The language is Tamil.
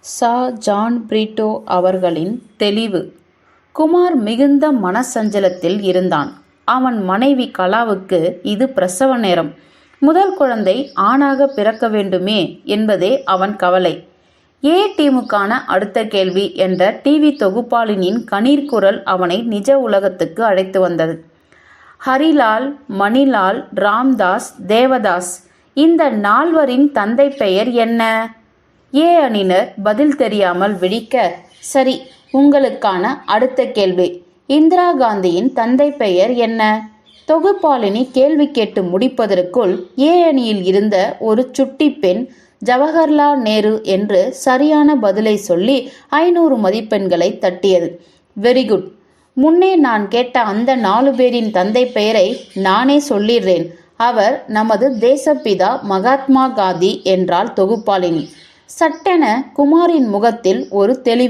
சா ஜான் பிரிட்டோ அவர்களின் தெளிவு. குமார் மிகுந்த மனசஞ்சலத்தில் இருந்தான். அவன் மனைவி கலாவுக்கு இது பிரசவ நேரம். முதல் குழந்தை ஆணாக பிறக்க வேண்டுமே என்பதே அவன் கவலை. ஏ டீமுக்கான அடுத்த கேள்வி என்ற டிவி தொகுப்பாளினின் கணீர் குரல் அவனை நிஜ உலகத்துக்கு அழைத்து வந்தது. ஹரிலால் மணிலால் ராம்தாஸ் தேவதாஸ் இந்த நால்வரின் தந்தை பெயர் என்ன? ஏ அணியினர் பதில் தெரியாமல் விழிக்க சரி உங்களுக்கான அடுத்த கேள்வி. இந்திரா காந்தியின் தந்தை பெயர் என்ன? தொகுப்பாளினி கேள்வி கேட்டு முடிப்பதற்குள் ஏ அணியில் இருந்த ஒரு சுட்டி பெண் ஜவஹர்லால் நேரு என்று சரியான பதிலை சொல்லி ஐநூறு மதிப்பெண்களை தட்டியது. Very good. முன்னே நான் கேட்ட அந்த நாலு பேரின் தந்தை பெயரை நானே சொல்லிடுறேன். அவர் நமது தேசப்பிதா மகாத்மா காந்தி என்றால் தொகுப்பாளினி. சட்டென குமாரின் முகத்தில் ஒரு தெளிவு